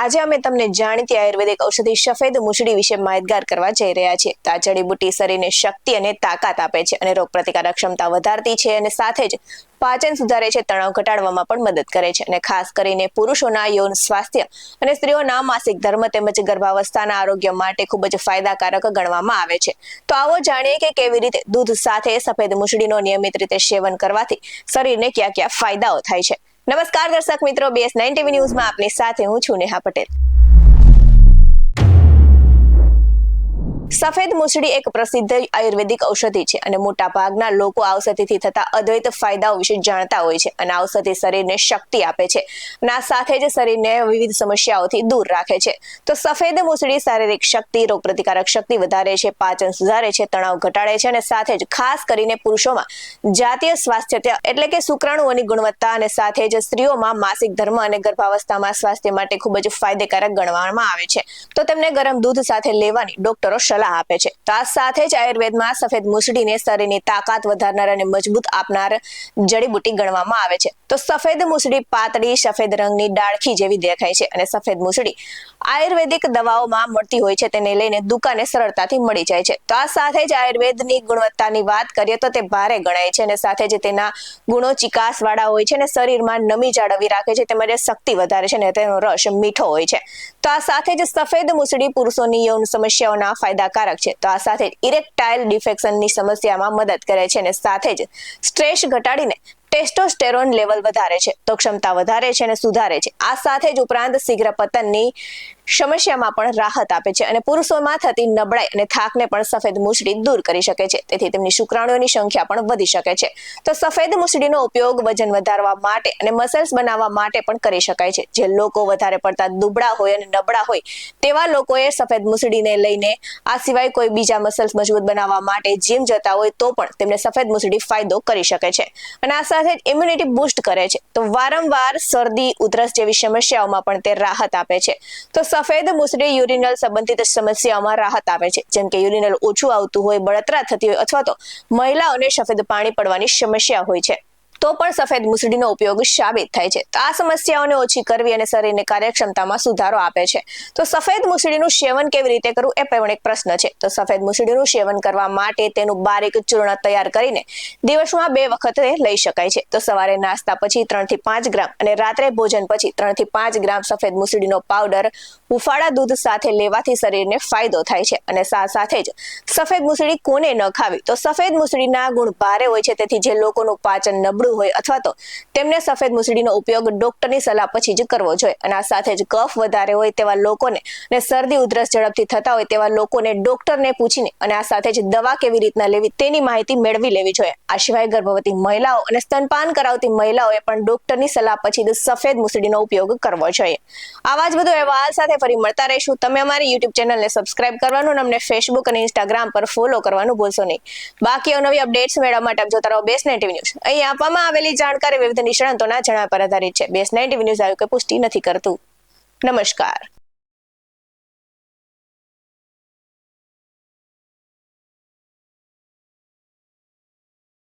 આજે અમે તમને જાણીતી આયુર્વેદિક ઔષધિ સફેદ મૂછડી વિશે માહિતગાર કરવા જઈ રહ્યા છીએ. તો આ જડીબુટ્ટી શરીરને શક્તિ અને તાકાત આપે છે અને રોગ પ્રતિકારક ક્ષમતા વધારતી છે અને સાથે જ પાચન સુધારે છે, તણાવ ઘટાડવામાં પણ મદદ કરે છે અને ખાસ કરીને પુરુષોના યૌન સ્વાસ્થ્ય અને સ્ત્રીઓના માસિક ધર્મ તેમજ ગર્ભાવસ્થાના આરોગ્ય માટે ખૂબ જ ફાયદાકારક ગણવામાં આવે છે. તો આવો જાણીએ કે કેવી રીતે દૂધ સાથે સફેદ મૂછડીનો નિયમિત રીતે સેવન કરવાથી શરીરને કયા કયા ફાયદાઓ થાય છે. નમસ્કાર દર્શક મિત્રો બીએસ નાઇન ટીવી ન્યૂઝમાં આપની સાથે હું છું નેહા પટેલ. સફેદ મૂછડી એક પ્રસિદ્ધ આયુર્વેદિક ઔષધિ છે અને મોટા ભાગના લોકો ઔષધિથી થતા અદ્વૈત ફાયદાઓ વિશે જાણતા હોય છે અને ઔષધિ શરીરને શક્તિ આપે છે અને આ સાથે જ શરીરને વિવિધ સમસ્યાઓથી દૂર રાખે છે. તો સફેદ મૂછડી શારીરિક શક્તિ રોગ પ્રતિકારક શક્તિ વધારે છે, પાચન સુધારે છે, તણાવ ઘટાડે છે અને સાથે જ ખાસ કરીને પુરુષોમાં જાતીય સ્વાસ્થ્ય એટલે કે શુક્રાણુઓની ગુણવત્તા અને સાથે જ સ્ત્રીઓમાં માસિક ધર્મ અને ગર્ભાવસ્થામાં સ્વાસ્થ્ય માટે ખૂબ જ ફાયદેકારક ગણવામાં આવે છે. તો તેમને ગરમ દૂધ સાથે લેવાની ડોક્ટરો સલાહ આપે છે. તો આ સાથે જ આયુર્વેદમાં સફેદ મુસડીને શરીરની તાકાત વધારનાર અને મજબૂત આપનાર જડીબુટી ગણવામાં આવે છે. તો સફેદ મુસડી પાતળી સફેદ રંગની ડાળખી જેવી દેખાય છે અને સફેદ મુસડી આયુર્વેદિક દવાઓમાં મળતી હોય છે તેને લઈને દુકાને સરળતાથી મળી જાય છે. તો આ સાથે જ આયુર્વેદની ગુણવત્તાની વાત કરીએ તો તે ભારે ગણાય છે અને સાથે જ તેના ગુણો ચિકાસ વાળા હોય છે અને શરીરમાં નમી જાળવી રાખે છે તેમજ શક્તિ વધારે છે અને તેનો રસ મીઠો હોય છે. તો આ સાથે જ સફેદ મુસડી પુરુષોની યૌન સમસ્યાઓના ફાયદાકારક છે. તો આ સાથે જ ઇરેક્ટાઇલ ડિફેક્શનની સમસ્યામાં મદદ કરે છે અને સાથે જ સ્ટ્રેસ ઘટાડીને ટેસ્ટોસ્ટેરોન લેવલ વધારે છે. તો ક્ષમતા વધારે છે અને સુધારે છે. આ સાથે જ ઉપરાંત શીઘ્ર પતનની સમસ્યામાં પણ રાહત આપે છે અને પુરુષોમાં થતી નબળાઈ અને થાકને પણ સફેદ મૂછડી દૂર કરી શકે છે. તેથી તેમની શુક્રાણુઓની સંખ્યા પણ વધી શકે છે. તો સફેદ મૂછડીનો ઉપયોગ વજન વધારવા માટે અને મસલ્સ બનાવવા માટે પણ કરી શકાય છે. જે લોકો વધારે પડતા દુબળા હોય અને નબળા હોય તેવા લોકોએ સફેદ મૂછડીને લઈને આ સિવાય કોઈ બીજા મસલ્સ મજબૂત બનાવવા માટે જીમ જતા હોય તો પણ તેમને સફેદ મૂછડી ફાયદો કરી શકે છે. અને આ સાથે જ ઇમ્યુનિટી બૂસ્ટ કરે છે. તો વારંવાર શરદી, ઉધરસ જેવી સમસ્યાઓમાં પણ તે રાહત આપે છે. તો સફેદ મૂછડી યુરિનલ સંબંધિત સમસ્યાઓમાં રાહત આપે છે. જેમ કે યુરિનલ ઓછું આવતું હોય, બળતરા થતી હોય અથવા તો મહિલાઓને સફેદ પાણી પડવાની સમસ્યા હોય છે. તો પણ સફેદ મુસડીનો ઉપયોગ સાબિત થાય છે. તો આ સમસ્યાઓને ઓછી કરવી અને શરીરની કાર્યક્ષમતામાં સુધારો આપે છે. તો સફેદ મૂછડીનું સેવન કેવી રીતે કરવું એ પણ એક પ્રશ્ન છે. તો સફેદ મૂછડીનું સેવન કરવા માટે તેનું બારીક ચૂર્ણ તૈયાર કરીને દિવસમાં બે વખત લઈ શકાય છે. તો સવારે નાસ્તા પછી ત્રણથી પાંચ ગ્રામ અને રાત્રે ભોજન પછી ત્રણથી પાંચ ગ્રામ સફેદ મૂછડીનો પાવડર હુફાળા દૂધ સાથે લેવાથી શરીરને ફાયદો થાય છે. અને સાથે જ સફેદ મૂછડી કોને ન ખાવી? તો સફેદ મૂછડીના ગુણ ભારે હોય છે. તેથી જે લોકોનું પાચન નબળું હોય અથવા તો તેમને સફેદ મૂછડીનો ઉપયોગ ડોક્ટરની સલાહ પછી જ કરવો જોઈએ. અને આ સાથે જ કફ વધારે હોય તેવા લોકોને ને શરદી, ઉધરસ ઝડપથી થતા હોય તેવા લોકોને ડોક્ટરને પૂછીને અને આ સાથે જ દવા કેવી રીતના લેવી તેની માહિતી મેળવી લેવી જોઈએ. આ સિવાય ગર્ભવતી મહિલાઓ અને સ્તનપાન કરાવતી મહિલાઓએ પણ ડોક્ટરની સલાહ પછી જ સફેદ મૂછડીનો ઉપયોગ કરવો જોઈએ. આવા જ બધું અહેવાલ સાથે ફરી મળતા રહીશું. તમે અમારી યુટ્યુબ ચેનલને સબસ્ક્રાઇબ કરવાનું અમને ફેસબુક અને ઇન્સ્ટાગ્રામ પર ફોલો કરવાનું ભૂલશો નહીં. બાકી અવનવી અપડેટ્સ મેળવવા માટે આપ જોતા રહો બેસ્ટ નેટિવ ન્યૂઝ. અહીં આપવામાં આવેલી જાણકારી વિવિધ નિષ્ણાંતોના જણાવ્યા પર આધારિત છે. બેસ નાઇન્ટી ન્યૂઝ આવ્યું પુષ્ટિ નથી કરતું. નમસ્કાર.